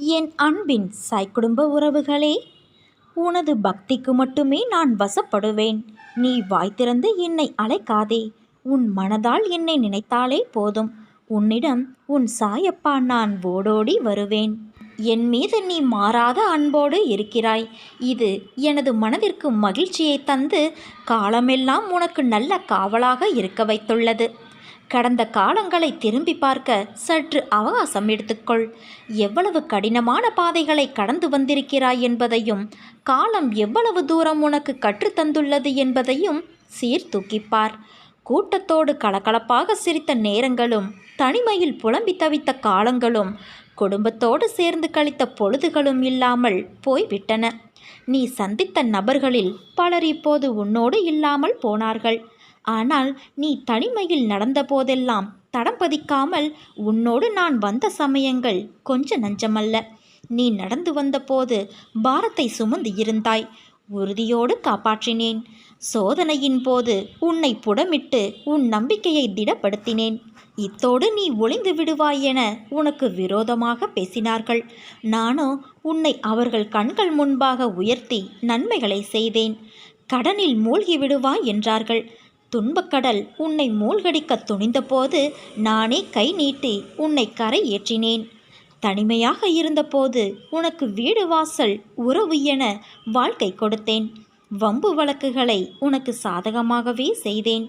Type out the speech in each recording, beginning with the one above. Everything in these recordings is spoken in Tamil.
என் அன்பின் சாய் குடும்ப உறவுகளே உனது பக்திக்கு மட்டுமே நான் வசப்படுவேன். நீ வாய் திறந்து என்னை அழைக்காதே. உன் மனதால் என்னை நினைத்தாலே போதும். உன்னிடம் உன் சாயப்பா நான் ஓடோடி வருவேன். என் மீது நீ மாறாத அன்போடு இருக்கிறாய். இது எனது மனதிற்கு மகிழ்ச்சியை தந்து காலமெல்லாம் உனக்கு நல்ல காவலாக இருக்க வைத்துள்ளது. கடந்த காலங்களை திரும்பி பார்க்க சற்று அவகாசம் எடுத்துக்கொள். எவ்வளவு கடினமான பாதைகளை கடந்து வந்திருக்கிறாய் என்பதையும் காலம் எவ்வளவு தூரம் உனக்கு கற்றுத்தந்துள்ளது என்பதையும் சீர்தூக்கிப்பார். கூட்டத்தோடு கலகலப்பாக சிரித்த நேரங்களும் தனிமையில் புலம்பி தவித்த காலங்களும் குடும்பத்தோடு சேர்ந்து கழித்த பொழுதுகளும் இல்லாமல் போய்விட்டன. நீ சந்தித்த நபர்களில் பலர் இப்போது உன்னோடு இல்லாமல் போனார்கள். ஆனால் நீ தனிமையில் நடந்த போதெல்லாம் தடம் பதிக்காமல் உன்னோடு நான் வந்த சமயங்கள் கொஞ்ச நஞ்சமல்ல. நீ நடந்து வந்தபோது பாரத்தை சுமந்து இருந்தாய். உறுதியோடு காப்பாற்றினேன். சோதனையின் போது உன்னை புடமிட்டு உன் நம்பிக்கையை திடப்படுத்தினேன். இத்தோடு நீ ஒளிந்து விடுவாய் என உனக்கு விரோதமாக பேசினார்கள். நானோ உன்னை அவர்கள் கண்கள் முன்பாக உயர்த்தி நன்மைகளை செய்தேன். கடனில் மூழ்கி விடுவாய் என்றார்கள். துன்பக்கடல் உன்னை மூழ்கடிக்க துணிந்தபோது நானே கை நீட்டி உன்னை கரை ஏற்றினேன். தனிமையாக இருந்தபோது உனக்கு வீடு வாசல் உறவு என வாழ்க்கை கொடுத்தேன். வம்பு வழக்குகளை உனக்கு சாதகமாகவே செய்தேன்.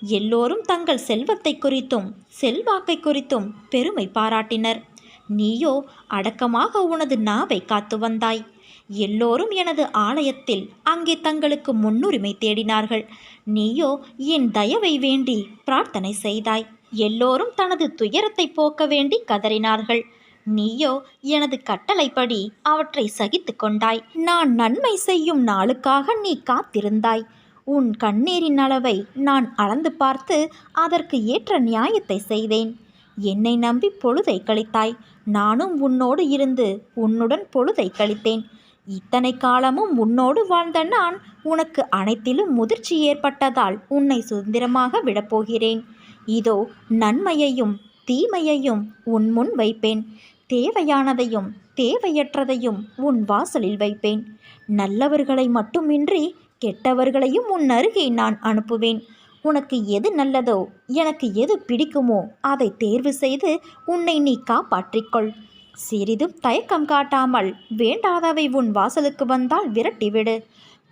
எல்லோரும் தங்கள் செல்வத்தை குறித்தும் செல்வாக்கை குறித்தும் பெருமை பாராட்டினர். நீயோ அடக்கமாக உனது நாவை காத்து வந்தாய். எல்லோரும் எனது ஆலயத்தில் அங்கே தங்களுக்கு முன்னுரிமை தேடினார்கள். நீயோ என் தயவை வேண்டி பிரார்த்தனை செய்தாய். எல்லோரும் தனது துயரத்தை போக்க வேண்டி கதறினார்கள். நீயோ எனது கட்டளைப்படி அவற்றை சகித்து கொண்டாய். நான் நன்மை செய்யும் நாளுக்காக நீ காத்திருந்தாய். உன் கண்ணீரின் அளவை நான் அளந்து பார்த்து அதற்கு ஏற்ற நியாயத்தை செய்தேன். என்னை நம்பி பொழுதை கழித்தாய். நானும் உன்னோடு இருந்து உன்னுடன் பொழுதை கழித்தேன். இத்தனை காலமும் உன்னோடு வாழ்ந்த நான் உனக்கு அனைத்திலும் முதிர்ச்சி ஏற்பட்டதால் உன்னை சுதந்திரமாக விடப்போகிறேன் இதோ நன்மையையும் தீமையையும் உன் முன் வைப்பேன். தேவையானதையும் தேவையற்றதையும் உன் வாசலில் வைப்பேன். நல்லவர்களை மட்டுமின்றி கெட்டவர்களையும் உன் அருகே நான் அனுப்புவேன். உனக்கு எது நல்லதோ எனக்கு எது பிடிக்குமோ அதை தேர்வு செய்து உன்னை நீ காப்பாற்றிக்கொள். சிறிதும் தயக்கம் காட்டாமல் வேண்டாதவை உன் வாசலுக்கு வந்தால் விரட்டிவிடு.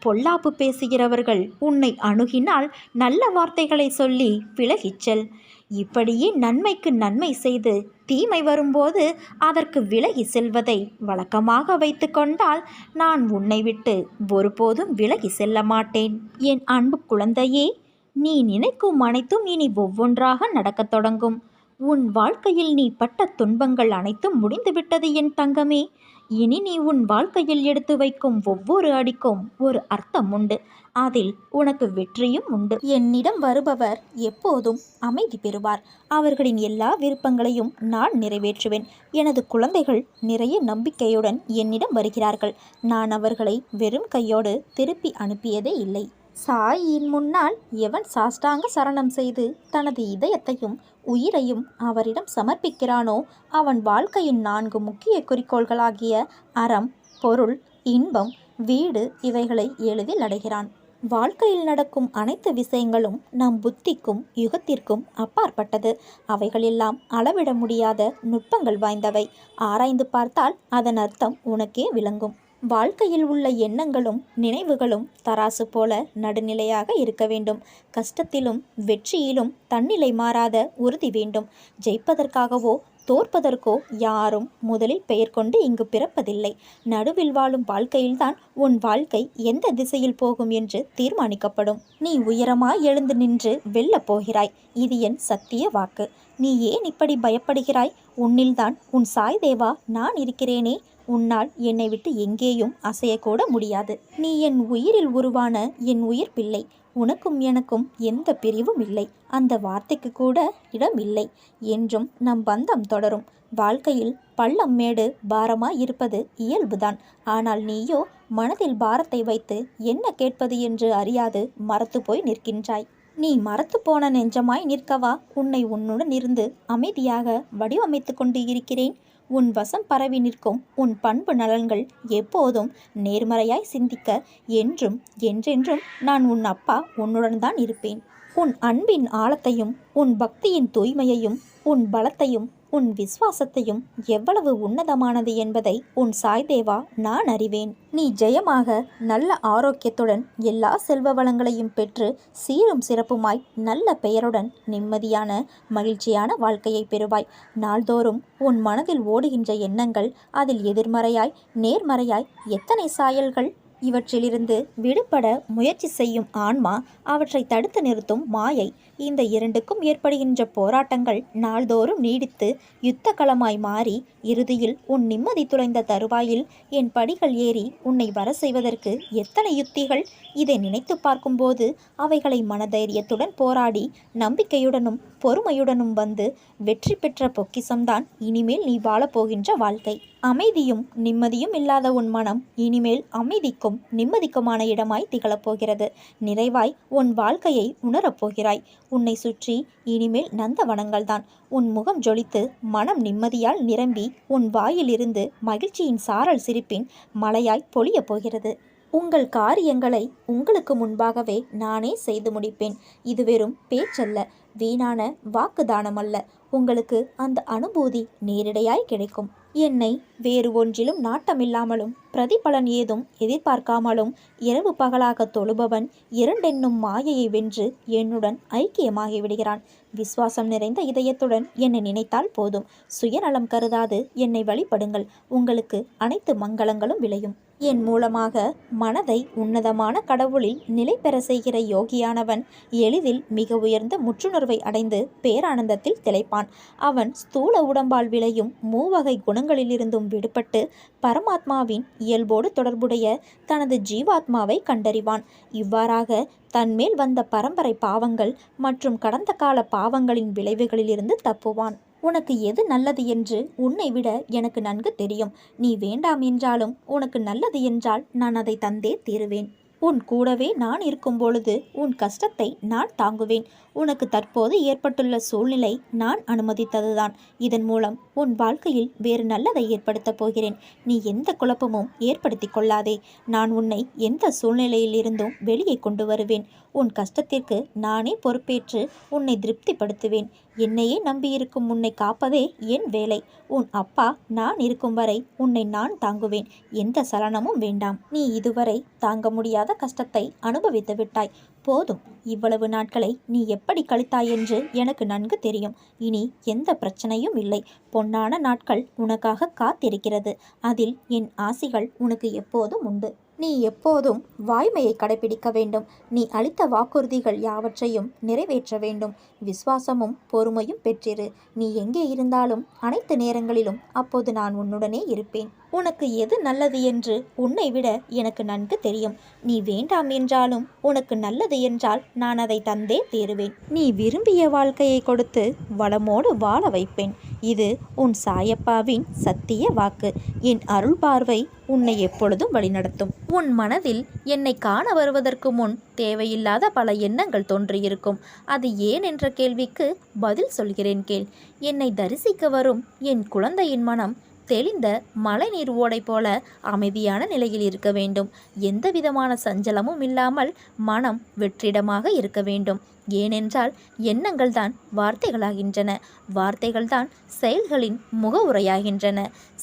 பொல்லாப்பு பேசுகிறவர்கள் உன்னை அணுகினால் நல்ல வார்த்தைகளை சொல்லி விலகிச் செல். இப்படியே நன்மைக்கு நன்மை செய்து தீமை வரும்போது அதற்கு விலகி செல்வதை வழக்கமாக வைத்து கொண்டால் நான் உன்னை விட்டு ஒருபோதும் விலகி செல்ல மாட்டேன். என் அன்பு குழந்தையே நீ நினைக்கும் அனைத்தும் இனி ஒவ்வொன்றாக நடக்கத் தொடங்கும். உன் வாழ்க்கையில் நீ பட்ட துன்பங்கள் அனைத்தும் முடிந்துவிட்டது என் தங்கமே. இனி நீ உன் வாழ்க்கையில் எடுத்து வைக்கும் ஒவ்வொரு அடிக்கும் ஒரு அர்த்தம் உண்டு. அதில் உனக்கு வெற்றியும் உண்டு. என்னிடம் வருபவர் எப்போதும் அமைதி பெறுவார். அவர்களின் எல்லா விருப்பங்களையும் நான் நிறைவேற்றுவேன். எனது குழந்தைகள் நிறைய நம்பிக்கையுடன் என்னிடம் வருகிறார்கள். நான் அவர்களை வெறும் கையோடு திருப்பி அனுப்பியதே இல்லை. சாயின் முன்னால் எவன் சாஷ்டாங்க சரணம் செய்து தனது இதயத்தையும் உயிரையும் அவரிடம் சமர்ப்பிக்கிறானோ அவன் வாழ்க்கையின் நான்கு முக்கிய குறிக்கோள்களாகிய அறம் பொருள் இன்பம் வீடு இவைகளை எளிதில் அடைகிறான். வாழ்க்கையில் நடக்கும் அனைத்து விஷயங்களும் நம் புத்திக்கும் யுகத்திற்கும் அப்பாற்பட்டது. அவைகளெல்லாம் அளவிட முடியாத நுட்பங்கள் வாய்ந்தவை. ஆராய்ந்து பார்த்தால் அதன் அர்த்தம் உனக்கே விளங்கும். வாழ்க்கையில் உள்ள எண்ணங்களும் நினைவுகளும் தராசு போல நடுநிலையாக இருக்க வேண்டும். கஷ்டத்திலும் வெற்றியிலும் தன்னிலை மாறாத உறுதி வேண்டும். ஜெயிப்பதற்காகவோ தோற்பதற்கோ யாரும் முதலில் பெயர் கொண்டு இங்கு பிறப்பதில்லை. நடுவில் வாழும் வாழ்க்கையில்தான் உன் வாழ்க்கை எந்த திசையில் போகும் என்று தீர்மானிக்கப்படும். நீ உயரமாய் எழுந்து நின்று வெல்லப் போகிறாய். இது என் சத்திய வாக்கு. நீ ஏன் இப்படி பயப்படுகிறாய்? உன்னில்தான் உன் சாய் தேவா நான் இருக்கிறேனே. உன்னால் என்னை விட்டு எங்கேயும் அசையக்கூட முடியாது. நீ என் உயிரில் உருவான என் உயிர் பிள்ளை உனக்கும் எனக்கும் எந்த பிரிவும் இல்லை. அந்த வார்த்தைக்கு கூட இடம் இல்லை. என்றும் நம் பந்தம் தொடரும். வாழ்க்கையில் பள்ளம் மேடு பாரமாய் இருப்பது இயல்புதான். ஆனால் நீயோ மனதில் பாரத்தை வைத்து என்ன கேட்பது என்று அறியாது மறத்து போய் நிற்கின்றாய். நீ மறத்து போன நெஞ்சமாய் நிற்கவா? உன்னை உன்னுடன் இருந்து அமைதியாக வடிவமைத்து கொண்டு இருக்கிறேன். உன் வசம் பரவி நிற்கும் உன் பண்பு நலன்கள் எப்போதும் நேர்மறையாய் சிந்திக்க என்றும் என்றென்றும் நான் உன் அப்பா உன்னுடன் தான் இருப்பேன். உன் அன்பின் ஆழத்தையும் உன் பக்தியின் தூய்மையையும் உன் பலத்தையும் உன் விசுவாசத்தையும் எவ்வளவு உன்னதமானது என்பதை உன் சாய்தேவா நான் அறிவேன். நீ ஜெயமாக நல்ல ஆரோக்கியத்துடன் எல்லா செல்வ வளங்களையும் பெற்று சீரும் சிறப்புமாய் நல்ல பெயருடன் நிம்மதியான மகிழ்ச்சியான வாழ்க்கையை பெறுவாய். நாள்தோறும் உன் மனதில் ஓடுகின்ற எண்ணங்கள் அதில் எதிர்மறையாய் நேர்மறையாய் எத்தனை சாயல்கள்? இவற்றிலிருந்து விடுபட முயற்சி செய்யும் ஆன்மா அவற்றை தடுத்து நிறுத்தும் மாயை. இந்த இரண்டுக்கும் ஏற்படுகின்ற போராட்டங்கள் நாள்தோறும் நீடித்து யுத்த களமாய் மாறி இறுதியில் உன் நிம்மதி துளைந்த தருவாயில் என் படிகள் ஏறி உன்னை வர செய்வதற்கு எத்தனை யுத்திகள்? இதை நினைத்து பார்க்கும்போது அவைகளை மனதைரியத்துடன் போராடி நம்பிக்கையுடனும் பொறுமையுடனும் வந்து வெற்றி பெற்ற பொக்கிசம்தான் இனிமேல் நீ வாழப்போகின்ற வாழ்க்கை. அமைதியும் நிம்மதியும் இல்லாத உன் மனம் இனிமேல் அமைதிக்கும் நிம்மதிக்குமான இடமாய் திகழப்போகிறது. நிறைவாய் உன் வாழ்க்கையை உணரப்போகிறாய் உன்னை சுற்றி இனிமேல் நந்தவனங்கள்தான் உன் முகம் ஜொலித்து மனம் நிம்மதியால் நிரம்பி உன் வாயிலிருந்து மகிழ்ச்சியின் சாரல் சிரிப்பின் மலையாய் பொழியப் போகிறது. உங்கள் காரியங்களை உங்களுக்கு முன்பாகவே நானே செய்து முடிப்பேன். இது வெறும் பேச்சல்ல. வீணான வாக்குதானமல்ல. உங்களுக்கு அந்த அனுபூதி நேரிடையாய் கிடைக்கும். என்னை வேறு ஒன்றிலும் நாட்டமில்லாமலும் பிரதிபலன் ஏதும் எதிர்பார்க்காமலும் இரவு பகலாக தொழுபவன் இரண்டென்னும் மாயையை வென்று என்னுடன் ஐக்கியமாகி விடுகிறான். விசுவாசம் நிறைந்த இதயத்துடன் என்னை நினைத்தால் போதும். சுயநலம் கருதாது. என்னை வழிபடுங்கள். உங்களுக்கு அனைத்து மங்களங்களும் விளையும். என் மூலமாக மனதை உன்னதமான கடவுளில் நிலை பெற செய்கிற யோகியானவன் எளிதில் மிக உயர்ந்த முற்றுணர்வை அடைந்து பேரானந்தத்தில் திளைப்பான். அவன் ஸ்தூல உடம்பால் விளையும் மூவகை குணங்களிலிருந்தும் விடுபட்டு பரமாத்மாவின் இயல்போடு தொடர்புடைய தனது ஜீவாத்மாவை கண்டறிவான். இவ்வாறாக தன்மேல் வந்த பரம்பரை பாவங்கள் மற்றும் கடந்த கால பாவங்களின் விளைவுகளிலிருந்து தப்புவான். உனக்கு எது நல்லது என்று உன்னை விட எனக்கு நன்கு தெரியும். நீ வேண்டாம் என்றாலும் உனக்கு நல்லது என்றால் நான் அதை தந்தே தீருவேன். உன் கூடவே நான் இருக்கும் பொழுது உன் கஷ்டத்தை நான் தாங்குவேன். உனக்கு தற்போது ஏற்பட்டுள்ள சூழ்நிலை நான் அனுமதித்ததுதான். இதன் மூலம் உன் வாழ்க்கையில் வேறு நல்லதை ஏற்படுத்தப் போகிறேன். நீ எந்த குழப்பமும் ஏற்படுத்தி கொள்ளாதே. நான் உன்னை எந்த சூழ்நிலையிலிருந்தும் வெளியே கொண்டு வருவேன். உன் கஷ்டத்திற்கு நானே பொறுப்பேற்று உன்னை திருப்திப்படுத்துவேன். என்னையே நம்பியிருக்கும் உன்னை காப்பதே என் வேலை. உன் அப்பா நான் இருக்கும் வரை உன்னை நான் தாங்குவேன். எந்த சலனமும் வேண்டாம். நீ இதுவரை தாங்க முடியாத கஷ்டத்தை அனுபவித்து விட்டாய். போதும். இவ்வளவு நாட்களை நீ எப்படி கழித்தாய் என்று எனக்கு நன்கு தெரியும். இனி எந்த பிரச்சனையும் இல்லை. பொன்னான நாட்கள் உனக்காக காத்திருக்கிறது. அதில் என் ஆசிகள் உனக்கு எப்போதும் உண்டு. நீ எப்போதும் வாய்மையை கடைபிடிக்க வேண்டும். நீ அளித்த வாக்குறுதிகள் யாவற்றையும் நிறைவேற்ற வேண்டும். விசுவாசமும் பொறுமையும் பெற்றிரு. நீ எங்கே இருந்தாலும் அனைத்து நேரங்களிலும் அப்போது நான் உன்னுடனே இருப்பேன். உனக்கு எது நல்லது என்று உன்னை விட எனக்கு நன்கு தெரியும். நீ வேண்டாம் என்றாலும் உனக்கு நல்லது என்றால் நான் அதை தந்தே தேருவேன். நீ விரும்பிய வாழ்க்கையை கொடுத்து வளமோடு வாழ வைப்பேன். இது உன் சாயப்பாவின் சத்திய வாக்கு. என் அருள் பார்வை உன்னை எப்பொழுதும் வழிநடத்தும். உன் மனதில் என்னை காண வருவதற்கு முன் தேவையில்லாத பல எண்ணங்கள் தோன்றியிருக்கும். அது ஏன் என்ற கேள்விக்கு பதில் சொல்கிறேன் கேள். என்னை தரிசிக்க வரும் என் குழந்தையின் மனம் தெளிந்த மழைநீர் ஓடை போல அமைதியான நிலையில் இருக்க வேண்டும். எந்த விதமான சஞ்சலமும் இல்லாமல் மனம் வெற்றிடமாக இருக்க வேண்டும். ஏனென்றால் எண்ணங்கள் தான் வார்த்தைகளாகின்றன. வார்த்தைகள் தான் செயல்களின் முகவுரையாகின்றன.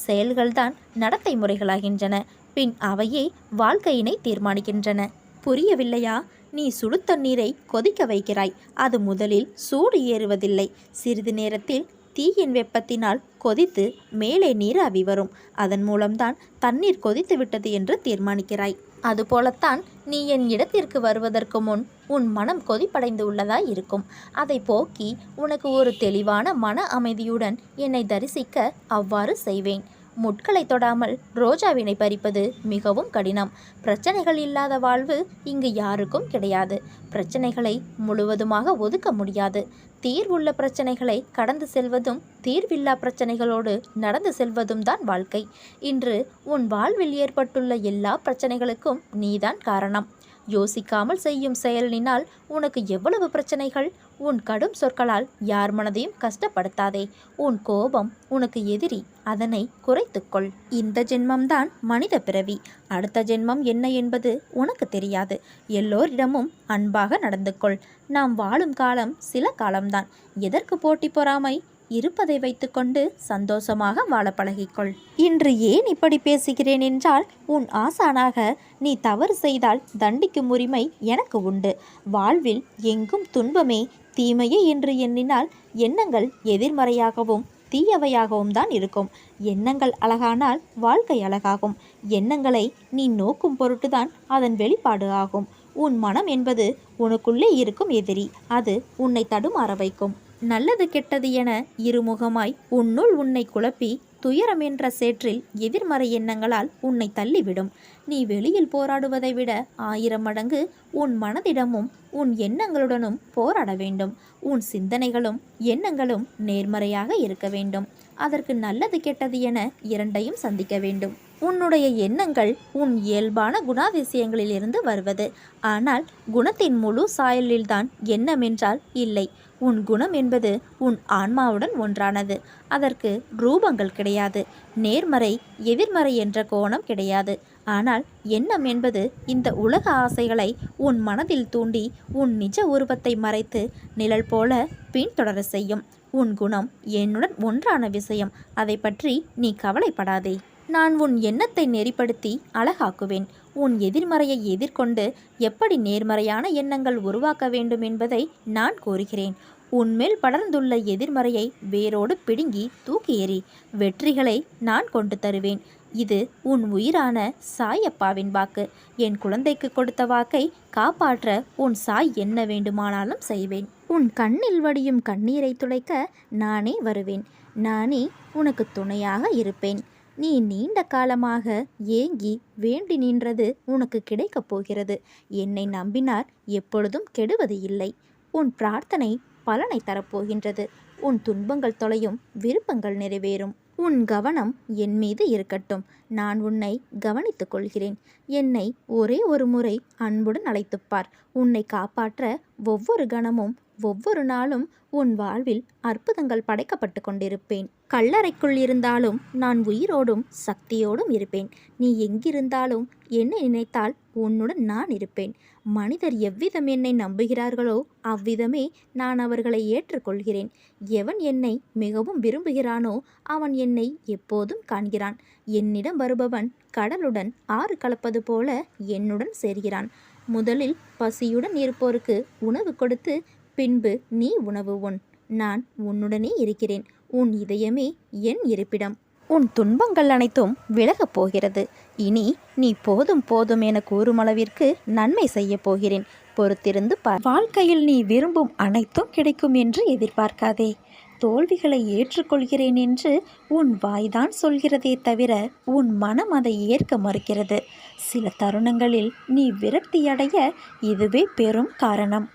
செயல்கள்தான் நடத்தை முறைகளாகின்றன. பின் அவையே வாழ்க்கையினை தீர்மானிக்கின்றன. புரியவில்லையா? நீ சுடு தண்ணீரை கொதிக்க வைக்கிறாய். அது முதலில் சூடு ஏறுவதில்லை. சிறிது நேரத்தில் தீயின் வெப்பத்தினால் கொதித்து மேலே நீர் அவி வரும். அதன் மூலம்தான் தண்ணீர் கொதித்து விட்டது என்று தீர்மானிக்கிறாய். அதுபோலத்தான் நீ என் இடத்திற்கு வருவதற்கு முன் உன் மனம் கொதிப்படைந்து உள்ளதாய் இருக்கும். அதை போக்கி உனக்கு ஒரு தெளிவான மன அமைதியுடன் என்னை தரிசிக்க அவ்வாறு செய்வேன். முட்களை தொடாமல் ரோஜாவினை பறிப்பது மிகவும் கடினம். பிரச்சனைகள் இல்லாத வாழ்வு இங்கு யாருக்கும் கிடையாது. பிரச்சனைகளை முழுவதுமாக ஒதுக்க முடியாது. தீர்வுள்ள பிரச்சனைகளை கடந்து செல்வதும் தீர்வில்லா பிரச்சனைகளோடு நடந்து செல்வதும் தான் வாழ்க்கை. இன்று உன் வாழ்வில் ஏற்பட்டுள்ள எல்லா பிரச்சனைகளுக்கும் நீதான் காரணம். யோசிக்காமல் செய்யும் செயலினால் உனக்கு எவ்வளவு பிரச்சனைகள்? உன் கடும் சொற்களால் யார் மனதையும் கஷ்டப்படுத்தாதே. உன் கோபம் உனக்கு எதிரி அதனை குறைத்துக்கொள். இந்த ஜென்மம்தான் மனித பிறவி. அடுத்த ஜென்மம் என்ன என்பது உனக்கு தெரியாது. எல்லோரிடமும் அன்பாக நடந்து கொள் நாம் வாழும் காலம் சில காலம்தான். எதற்கு போட்டி பொறாமை? இருப்பதை வைத்துக்கொண்டு சந்தோஷமாக வாழ பழகிக்கொள். இன்று ஏன் இப்படி பேசுகிறேன் என்றால் உன் ஆசானாக நீ தவறு செய்தால் தண்டிக்கும் உரிமை எனக்கு உண்டு. வாழ்வில் எங்கும் துன்பமே தீமையே என்று எண்ணினால் எண்ணங்கள் எதிர்மறையாகவும் தீயவையாகவும் தான் இருக்கும். எண்ணங்கள் அழகானால் வாழ்க்கை அழகாகும். எண்ணங்களை நீ நோக்கும் பொருட்டுதான் அதன் வெளிப்பாடு ஆகும். உன் மனம் என்பது உனக்குள்ளே இருக்கும் எதிரி. அது உன்னை தடுமாற வைக்கும். நல்லது கெட்டது என இருமுகமாய் உன்னுள் உன்னை குழப்பி துயரம் என்ற சேற்றில் எதிர்மறை எண்ணங்களால் உன்னை தள்ளிவிடும். நீ வெளியில் போராடுவதை விட ஆயிரம் மடங்கு உன் மனதிடமும் உன் எண்ணங்களுடனும் போராட வேண்டும். உன் சிந்தனைகளும் எண்ணங்களும் நேர்மறையாக இருக்க வேண்டும். அதற்கு நல்லது கெட்டது என இரண்டையும் சந்திக்க வேண்டும். உன்னுடைய எண்ணங்கள் உன் இயல்பான குணாதிசயங்களிலிருந்து வருவது. ஆனால் குணத்தின் முழு சாயலில்தான் எண்ணம் என்றால் இல்லை. உன் குணம் என்பது உன் ஆன்மாவுடன் ஒன்றானது. அதற்கு ரூபங்கள் கிடையாது. நேர்மறை எதிர்மறை என்ற கோணம் கிடையாது. ஆனால் எண்ணம் என்பது இந்த உலக ஆசைகளை உன் மனதில் தூண்டி உன் நிஜ உருவத்தை மறைத்து நிழல் போல பின்தொடர செய்யும். உன் குணம் என்னுடன் ஒன்றான விஷயம். அதை பற்றி நீ கவலைப்படாதே. நான் உன் எண்ணத்தை நெறிப்படுத்தி அழகாக்குவேன். உன் எதிர்மறையை எதிர்கொண்டு எப்படி நேர்மறையான எண்ணங்கள் உருவாக்க வேண்டும் என்பதை நான் கூறுகிறேன் உன்மேல் படர்ந்துள்ள எதிர்மறையை வேரோடு பிடுங்கி தூக்கி எறி வெற்றிகளை நான் கொண்டு தருவேன். இது உன் உயிரான சாயப்பாவின் வாக்கு. என் குழந்தைக்கு கொடுத்த வாக்கை காப்பாற்ற உன் சாய் என்ன வேண்டுமானாலும் செய்வேன். உன் கண்ணில் வடியும் கண்ணீரை துளைக்க நானே வருவேன். நானே உனக்கு துணையாக இருப்பேன். நீ நீண்ட காலமாக ஏங்கி வேண்டி நின்றது உனக்கு கிடைக்கப் போகிறது. என்னை நம்பினார் எப்பொழுதும் கெடுவது இல்லை. உன் பிரார்த்தனை பலனை தரப்போகின்றது. உன் துன்பங்கள் தொலையும் விருப்பங்கள் நிறைவேறும். உன் கவனம் என் மீது இருக்கட்டும். நான் உன்னை கவனித்துக் கொள்கிறேன். என்னை ஒரே ஒரு முறை அன்புடன் அழைத்துப்பார் உன்னை காப்பாற்ற ஒவ்வொரு கணமும் ஒவ்வொரு நாளும் உன் வாழ்வில் அற்புதங்கள் படைக்கப்பட்டு கொண்டிருப்பேன். கல்லறைக்குள் இருந்தாலும் நான் உயிரோடும் சக்தியோடும் இருப்பேன். நீ எங்கிருந்தாலும் என்னை நினைத்தால் உன்னுடன் நான் இருப்பேன். மனிதர் எவ்விதம் என்னை நம்புகிறார்களோ அவ்விதமே நான் அவர்களை ஏற்றுக்கொள்கிறேன். எவன் என்னை மிகவும் விரும்புகிறானோ அவன் என்னை எப்போதும் காண்கிறான். என்னிடம் வருபவன் கடலுடன் ஆறு கலப்பது போல என்னுடன் சேர்கிறான். முதலில் பசியுடன் இருப்போருக்கு உணவு கொடுத்து பின்பு நீ உணவு உண். நான் உன்னுடனே இருக்கிறேன். உன் இதயமே என் இருப்பிடம். உன் துன்பங்கள் அனைத்தும் விலகப் போகிறது. இனி நீ போதும் போதும் என கூறும் அளவிற்கு நன்மை செய்ய போகிறேன். பொறுத்திருந்து பார். வாழ்க்கையில் நீ விரும்பும் அனைத்தும் கிடைக்கும் என்று எதிர்பார்க்காதே. தோல்விகளை ஏற்றுக்கொள்கிறேன் என்று உன் வாய்தான் சொல்கிறதே தவிர உன் மனம் அதை ஏற்க மறுக்கிறது. சில தருணங்களில் நீ விரக்தியடைய இதுவே பெரும் காரணம்.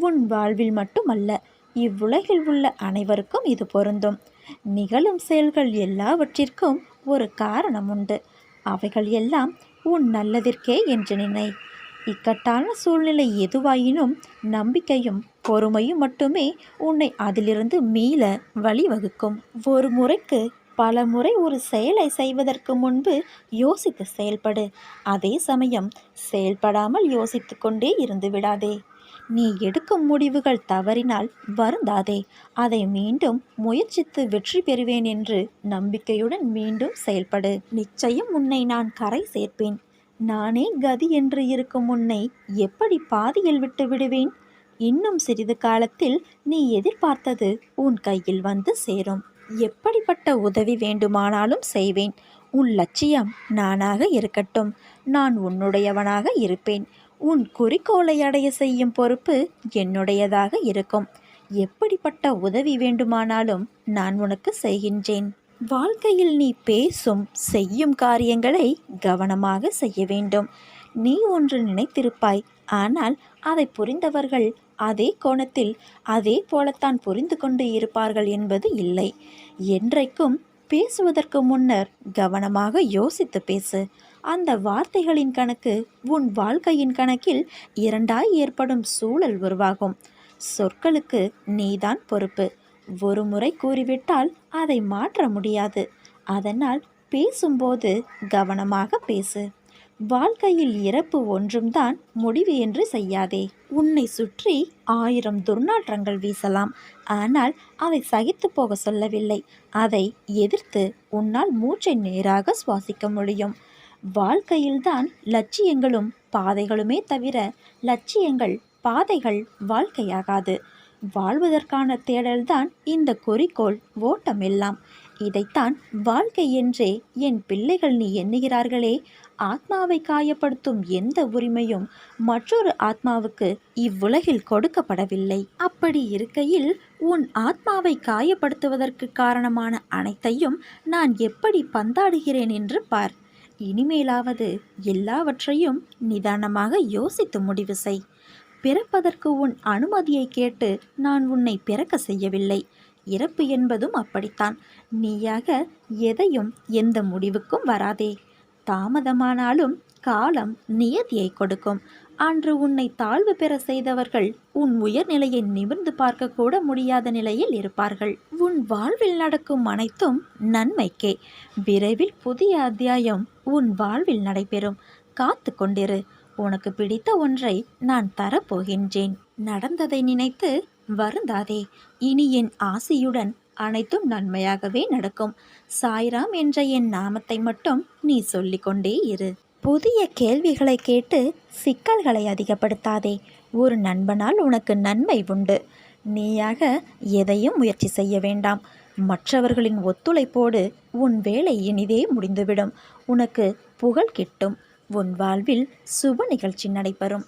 உன் வாழ்வில் மட்டுமல்ல இவ்வுலகில் உள்ள அனைவருக்கும் இது பொருந்தும். நிகழும் செயல்கள் எல்லாவற்றிற்கும் ஒரு காரணம் உண்டு அவைகள் எல்லாம் உன் நல்லதிற்கே என்று நினை. இக்கட்டான சூழ்நிலை எதுவாயினும் நம்பிக்கையும் பொறுமையும் மட்டுமே உன்னை அதிலிருந்து மீள வழிவகுக்கும். ஒரு முறைக்கு பல முறை ஒரு செயலை செய்வதற்கு முன்பு யோசித்து செயல்படு. அதே சமயம் செயல்படாமல் யோசித்து கொண்டே இருந்து விடாதே. நீ எடுக்கும் முடிவுகள் தவறினால் வருந்தாதே. அதை மீண்டும் முயற்சித்து வெற்றி பெறுவேன் என்று நம்பிக்கையுடன் மீண்டும் செயல்படு. நிச்சயம் உன்னை நான் கரை சேர்ப்பேன். நானே கதி என்று இருக்கும் உன்னை எப்படி பாதியில் விட்டு விடுவேன்? இன்னும் சிறிது காலத்தில் நீ எதிர்பார்த்தது உன் கையில் வந்து சேரும். எப்படிப்பட்ட உதவி வேண்டுமானாலும் செய்வேன். உன் லட்சியம் நானாக இருக்கட்டும். நான் உன்னுடையவனாக இருப்பேன். உன் குறிக்கோளை அடைய செய்யும் பொறுப்பு என்னுடையதாக இருக்கும். எப்படிப்பட்ட உதவி வேண்டுமானாலும் நான் உனக்கு செய்கின்றேன். வாழ்க்கையில் நீ பேசும் செய்யும் காரியங்களை கவனமாக செய்ய வேண்டும். நீ ஒன்று நினைத்திருப்பாய். ஆனால் அதை புரிந்தவர்கள் அதே கோணத்தில் அதே போலத்தான் புரிந்து கொண்டு இருப்பார்கள் என்பது இல்லை. என்றைக்கும் பேசுவதற்கு முன்னர் கவனமாக யோசித்து பேசு. அந்த வார்த்தைகளின் கணக்கு உன் வாழ்க்கையின் கணக்கில் இரண்டாய் ஏற்படும் சூழல் உருவாகும். சொற்களுக்கு நீதான் பொறுப்பு. ஒரு முறை கூறிவிட்டால் அதை மாற்ற முடியாது. அதனால் பேசும்போது கவனமாக பேசு. வாழ்க்கையில் இறப்பு ஒன்றும்தான் முடிவு என்று செய்யாதே. உன்னை சுற்றி ஆயிரம் துர்நாற்றங்கள் வீசலாம். ஆனால் அதை சகித்து போக சொல்லவில்லை. அதை எதிர்த்து உன்னால் மூச்சை நேராக சுவாசிக்க முடியும். வாழ்க்கையில்தான் லட்சியங்களும் பாதைகளுமே தவிர லட்சியங்கள் பாதைகள் வாழ்க்கையாகாது. வாழ்வதற்கான தேடல்தான் இந்த குறிக்கோள் ஓட்டமெல்லாம். இதைத்தான் வாழ்க்கை என்றே என் பிள்ளைகள் நீ எண்ணுகிறார்களே. ஆத்மாவை காயப்படுத்தும் எந்த உரிமையும் மற்றொரு ஆத்மாவுக்கு இவ்வுலகில் கொடுக்கப்படவில்லை. அப்படி இருக்கையில் உன் ஆத்மாவை காயப்படுத்துவதற்கு காரணமான அனைத்தையும் நான் எப்படி பந்தாடுகிறேன் என்று பார். இனிமேலாவது எல்லாவற்றையும் நிதானமாக யோசித்து முடிவு செய். பிறப்பதற்கு உன் அனுமதியை கேட்டு நான் உன்னை பிறக்க செய்யவில்லை. இறப்பு என்பதும் அப்படித்தான். நீயாக எதையும் எந்த முடிவுக்கும் வராதே. தாமதமானாலும் காலம் நியதியை கொடுக்கும். அன்று உன்னை தாழ்வு பெற செய்தவர்கள் உன் உயர்நிலையை நிமிர்ந்து பார்க்க கூட முடியாத நிலையில் இருப்பார்கள். உன் வாழ்வில் நடக்கும் அனைத்தும் நன்மைக்கே. விரைவில் புதிய அத்தியாயம் உன் வாழ்வில் நடைபெறும். காத்து கொண்டிரு. உனக்கு பிடித்த ஒன்றை நான் தரப்போகின்றேன். நடந்ததை நினைத்து வருந்தாதே. இனி என் ஆசையுடன் அனைத்தும் நன்மையாகவே நடக்கும். சாய்ராம் என்ற என் நாமத்தை மட்டும் நீ சொல்லிக்கொண்டே இரு. புதிய கேள்விகளை கேட்டு சிக்கல்களை அதிகப்படுத்தாதே. ஒரு நண்பனால் உனக்கு நன்மை உண்டு. நீயாக எதையும் முயற்சி செய்ய வேண்டாம். மற்றவர்களின் ஒத்துழைப்போடு உன் வேலை இனிதே முடிந்துவிடும். உனக்கு புகழ் கிட்டும். உன் வாழ்வில் சுப நிகழ்ச்சி நடைபெறும்.